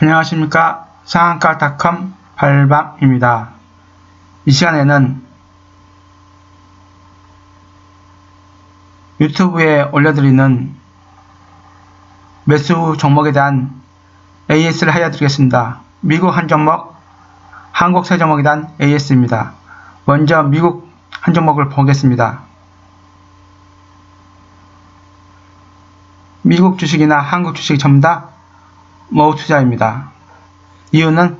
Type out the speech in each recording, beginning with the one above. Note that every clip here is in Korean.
안녕하십니까 상한가닷컴 발방입니다. 이 시간에는 유튜브에 올려드리는 매수 종목에 대한 AS를 하여 드리겠습니다. 미국 한 종목, 한국 세 종목에 대한 AS입니다. 먼저 미국 한 종목을 보겠습니다. 미국 주식이나 한국 주식이 전부 다 모우 투자입니다. 이유는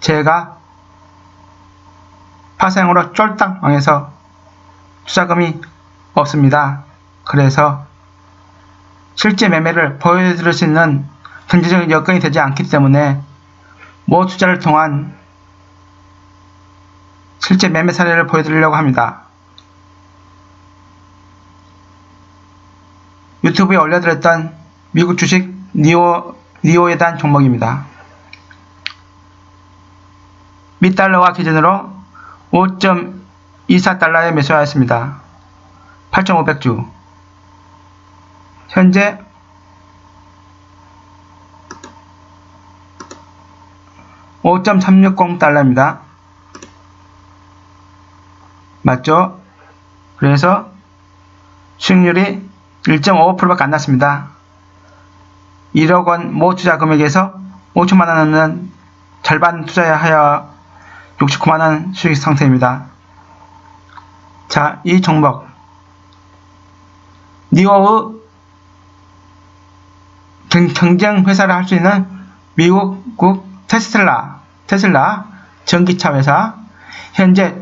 제가 파생으로 쫄딱 망해서 투자금이 없습니다. 그래서 실제 매매를 보여드릴 수 있는 경제적인 여건이 되지 않기 때문에 모우 투자를 통한 실제 매매 사례를 보여드리려고 합니다. 유튜브에 올려드렸던 미국 주식 니오, 니오에 대한 종목입니다. 미달러와 기준으로 5.24달러에 매수하였습니다. 8,500주. 현재 (5.360달러입니다) 맞죠? 그래서 수익률이 1.55%밖에 안 났습니다. 1억 원 모 투자 금액에서 5천만 원은 절반 투자하여 69만 원 수익 상태입니다. 자, 이 종목 니오의 경쟁 회사를 할 수 있는 미국국 테슬라, 테슬라 전기차 회사 현재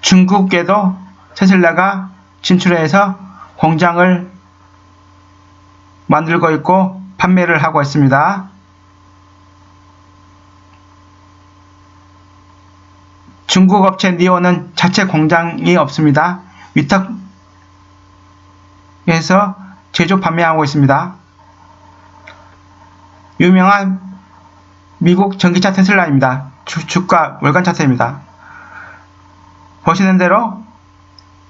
중국에도 테슬라가 진출해서 공장을 만들고 있고 판매를 하고 있습니다. 중국 업체 니오는 자체 공장이 없습니다. 위탁에서 제조 판매하고 있습니다. 유명한 미국 전기차 테슬라입니다. 주, 가 월간 차트입니다. 보시는 대로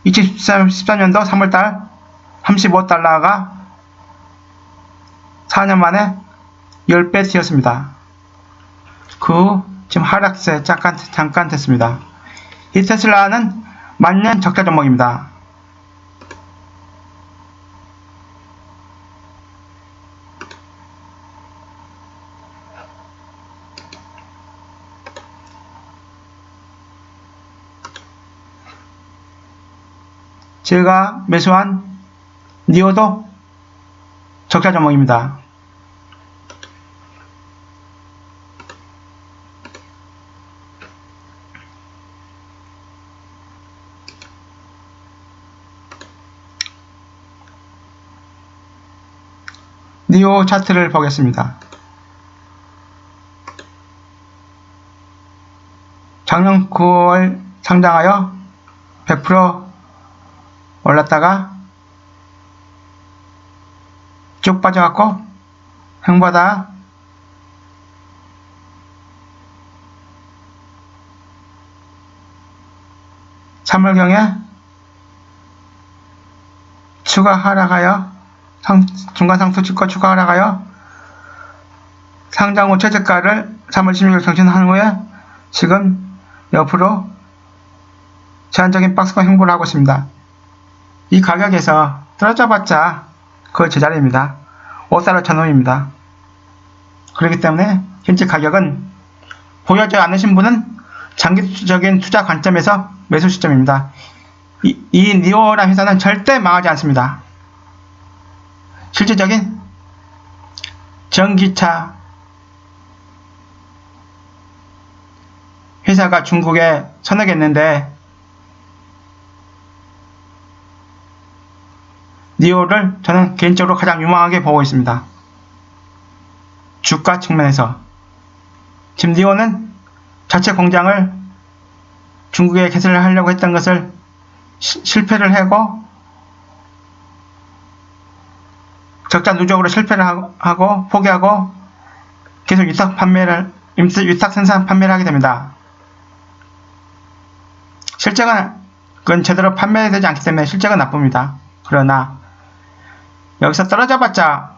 2014년도 3월달 35달러가 4년 만에 10배 튀었습니다. 그 지금 하락세 잠깐, 잠깐 됐습니다. 이 테슬라는 만년 적자 종목입니다. 제가 매수한 니오도 적자 종목입니다. 니오 차트를 보겠습니다. 작년 9월 상장하여 100% 올랐다가 쭉 빠져갖고 행보다 (3월경에) 추가 하락하여 상, 중간 상승 찍고 추가 하락하여 상장 후 최저가를 3월 16일 경신한 후에 지금 옆으로 제한적인 박스권 행보를 하고 있습니다. 이 가격에서 떨어져봤자 그 제자리입니다. 5달러 천원입니다. 그렇기 때문에 현재 가격은 보여져 않으신 분은 장기적인 투자 관점에서 매수 시점입니다. 이, 이 니오라 회사는 절대 망하지 않습니다. 실질적인 전기차 회사가 중국에 선택했는데 니오를 저는 개인적으로 가장 유망하게 보고 있습니다. 주가 측면에서 지금 니오는 자체 공장을 중국에 개설을 하려고 했던 것을 시, 실패를 하고 적자 누적으로 실패를 하고 포기하고 계속 위탁 판매를 위탁 생산 판매를 하게 됩니다. 실적은 그건 제대로 판매되지 않기 때문에 실적은 나쁩니다. 그러나 여기서 떨어져 봤자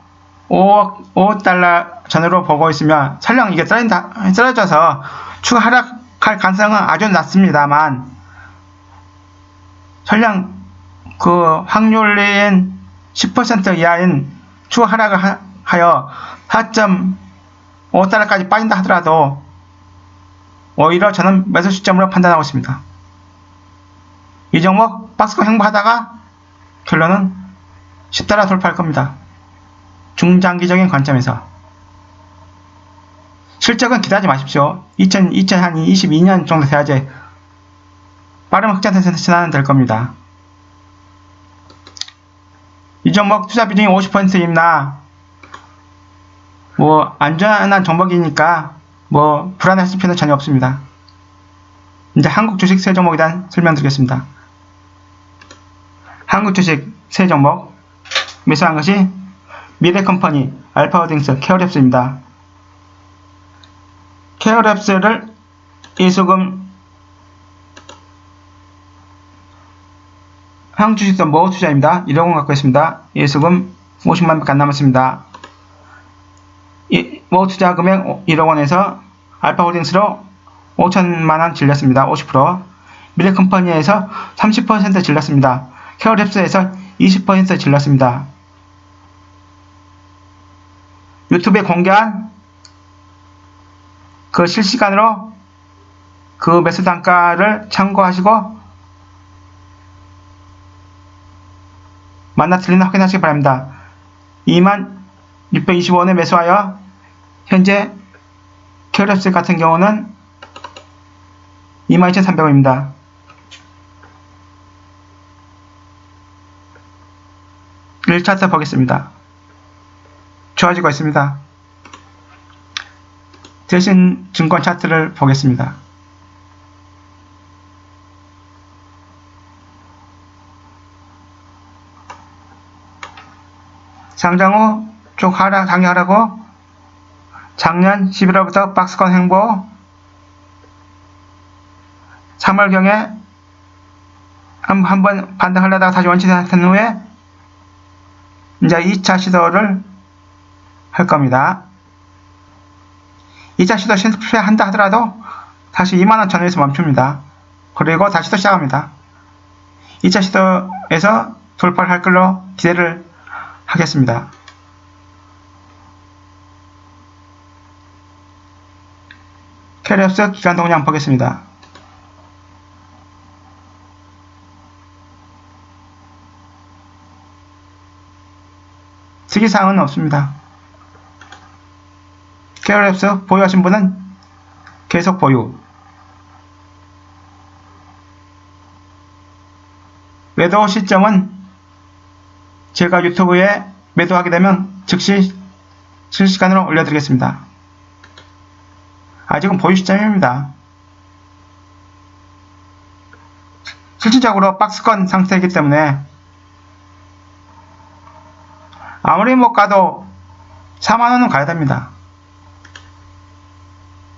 5억 5억 달러 전으로 보고 있으면 설령 이게 떨어진다, 떨어져서 추가 하락할 가능성은 아주 낮습니다만 설령 그 확률인 10% 이하인 추가 하락을 하, 하여 4.5달러까지 빠진다 하더라도 오히려 저는 매수 시점으로 판단하고 있습니다. 이 종목 박스권 행보하다가 결론은 10달러 돌파할 겁니다. 중장기적인 관점에서 실적은 기대하지 마십시오. 2000, 2022년 정도 돼야지 빠른 확장세는 진화는 될 겁니다. 이 종목 투자 비중이 50%입니다. 뭐 안전한 종목이니까 뭐 불안하실 필요는 전혀 없습니다. 이제 한국 주식 세 종목에 대한 설명드리겠습니다. 한국 주식 세 종목 매수한 것이 미래컴퍼니, 알파호딩스, 케어랩스입니다. 케어랩스를 이수금 주식도 모호 투자입니다. 1억 원 갖고 있습니다. 예수금 50만 밖에 안 남았습니다. 이, 모호 투자 금액 1억 원에서 알파홀딩스로 5천만 원 질렸습니다. 50% 미래컴퍼니에서 30% 질렀습니다. 케어랩스에서 20% 질렀습니다. 유튜브에 공개한 그 실시간으로 그 매수 단가를 참고하시고 만나 틀리나 확인하시기 바랍니다. 2625원에 매수하여 현재 케어랩스 같은 경우는 22,300원입니다. 일차트 보겠습니다. 좋아지고 있습니다. 대신 증권 차트를 보겠습니다. 상장 후 쭉 하락, 상향하라고 작년 11월부터 박스권 행보 3월경에 한, 한번 반등하려다가 다시 원치된 후에 이제 2차 시도를 할 겁니다. 2차 시도 실패한다 하더라도 다시 2만원 전후에서 멈춥니다. 그리고 다시 또 시작합니다. 2차 시도에서 돌파를 할 걸로 기대를 하겠습니다. 캐리어스 기간 동량 보겠습니다. 특이사항은 없습니다. 캐리어스 보유하신 분은 계속 보유. 매도 시점은 제가 유튜브에 매도하게 되면 즉시 실시간으로 올려드리겠습니다. 아직은 보유 시점입니다. 실질적으로 박스권 상태이기 때문에 아무리 못 가도 4만원은 가야 됩니다.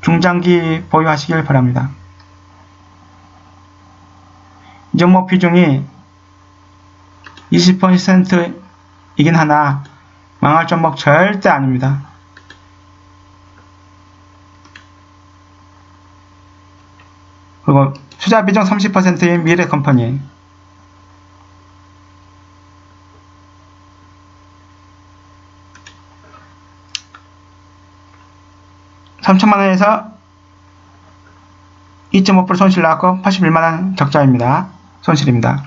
중장기 보유하시길 바랍니다. 이 종목 비중이 20%이긴 하나 망할 종목 절대 아닙니다. 그리고 투자 비중 30%인 미래 컴퍼니 (3천만 원에서) 2.5% 손실 나왔고 81만원 적자입니다. 손실입니다.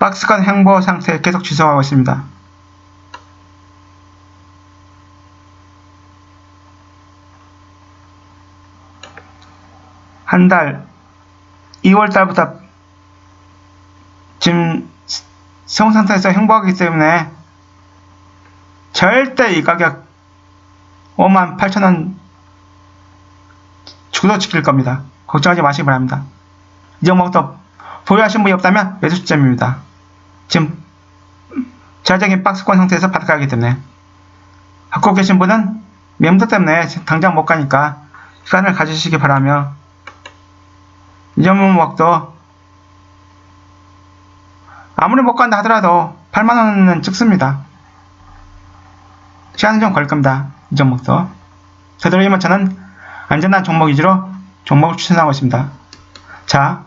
박스권 행보 상태 계속 지속하고 있습니다. 한 달, 2월 달부터 지금 성 상태에서 행보하기 때문에 절대 이 가격 5만 8천원 주도 지킬 겁니다. 걱정하지 마시기 바랍니다. 이 종목도 보유하신 분이 없다면 매수 시점입니다. 지금 저적인 박스권 상태에서 바닥가기 때문에 갖고 계신 분은 매물도 때문에 당장 못 가니까 시간을 가지시기 바라며 이 종목도 아무리 못 간다 하더라도 8만원은 찍습니다. 시간은 좀 걸릴 겁니다. 이 종목도. 되도록이면 저는 안전한 종목 위주로 종목을 추천하고 있습니다. 자,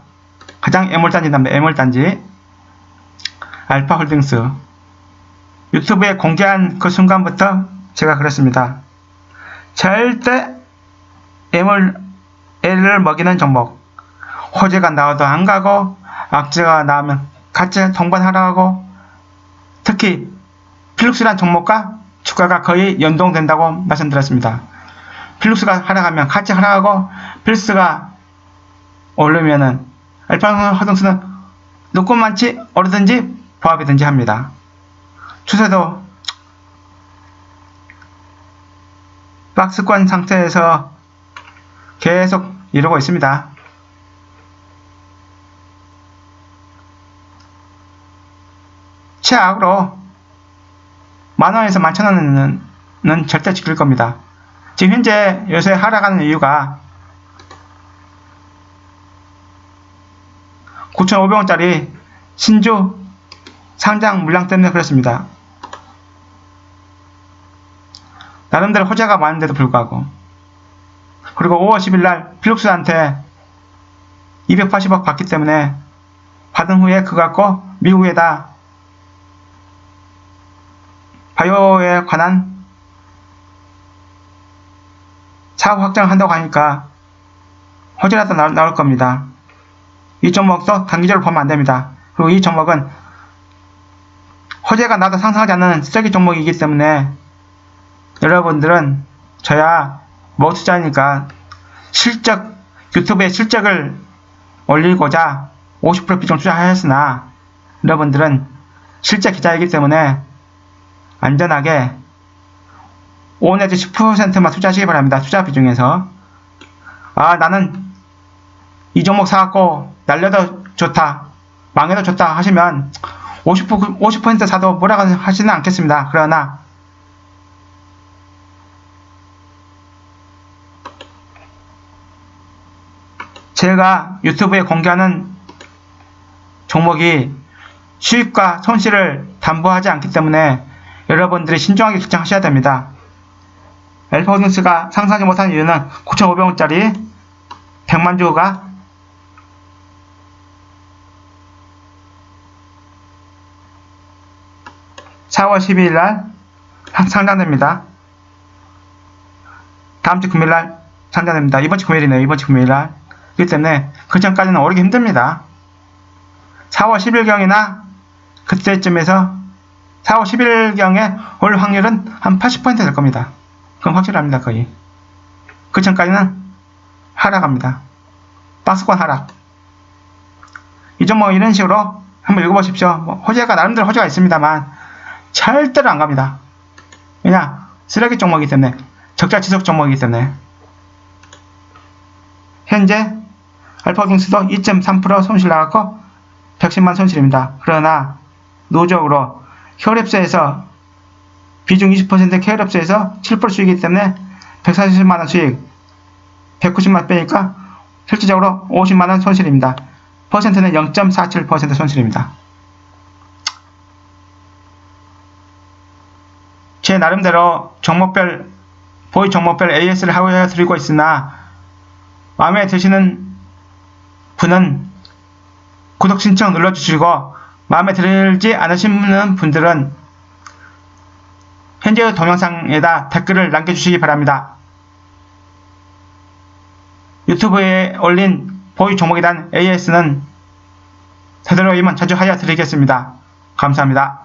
가장 애물단지입니다. 애물단지. 알파홀딩스. 유튜브에 공개한 그 순간부터 제가 그랬습니다. 절대 애물, 애를 먹이는 종목. 호재가 나와도 안 가고, 악재가 나오면 같이 동반하라고, 특히 필룩스란 종목과 주가가 거의 연동된다고 말씀드렸습니다. 필룩스가 하락하면 같이 하락하고, 필스가 오르면은, 알파 허등스는 높고 많지, 오르든지, 보합이든지 합니다. 추세도 박스권 상태에서 계속 이루고 있습니다. 최악으로 만원에서 만천원은 절대 지킬 겁니다. 지금 현재 요새 하락하는 이유가 9,500원짜리 신주 상장 물량 때문에 그렇습니다. 나름대로 호재가 많은데도 불구하고 그리고 5월 10일 날 필룩스한테 280억 받기 때문에 받은 후에 그거 갖고 미국에다 바이오에 관한 사업 확장한다고 하니까 호재라도 나, 나올 겁니다. 이 종목도 단기적으로 보면 안 됩니다. 그리고 이 종목은 호재가 나도 상상하지 않는 쓰레기 종목이기 때문에 여러분들은 저야 뭐 투자니까 실적 유튜브에 실적을 올리고자 50% 비중 투자하였으나 여러분들은 실제 기자이기 때문에 안전하게 5 내지 10%만 투자하시기 바랍니다. 투자 비중에서 아 나는 이 종목 사갖고 날려도 좋다 망해도 좋다 하시면 50%, 50% 사도 뭐라고 하지는 않겠습니다. 그러나 제가 유튜브에 공개하는 종목이 수익과 손실을 담보하지 않기 때문에 여러분들이 신중하게 결정하셔야 됩니다. 엘퍼긴스가 상상하지 못한 이유는 9,500원짜리 100만 주가 (4월 12일) 날 상장됩니다. 다음 주 금요일 날 상장됩니다. 이번 주 금요일이네요. 이번 주 금요일 날. 그렇기 때문에 그 전까지는 오르기 힘듭니다. 4월 10일경이나 그때쯤에서 4월 10일경에 올 확률은 한 80%될 겁니다. 그건 확실합니다. 거의. 그 전까지는 하락합니다. 박스권 하락. 이 종목 이런 식으로 한번 읽어보십시오. 뭐 호재가 나름대로 호재가 있습니다만 절대로 안 갑니다. 왜냐? 쓰레기 종목이기 때문에 적자 지속 종목이기 때문에 현재 알파경수도 2.3% 손실 나갔고 110만 손실입니다. 그러나 노적으로 혈액수에서 비중 20% 혈액수에서 7% 수익이기 때문에 140만원 수익 190만 빼니까 실질적으로 50만원 손실입니다. 퍼센트는 0.47% 손실입니다. 제 나름대로 종목별 보이 종목별 AS를 하고 드리고 있으나 마음에 드시는 분은 구독 신청 눌러주시고 마음에 들지 않으시는 분들은 현재 동영상에다 댓글을 남겨주시기 바랍니다. 유튜브에 올린 보이 종목에 대한 AS는 되도록이면 자주 하여 드리겠습니다. 감사합니다.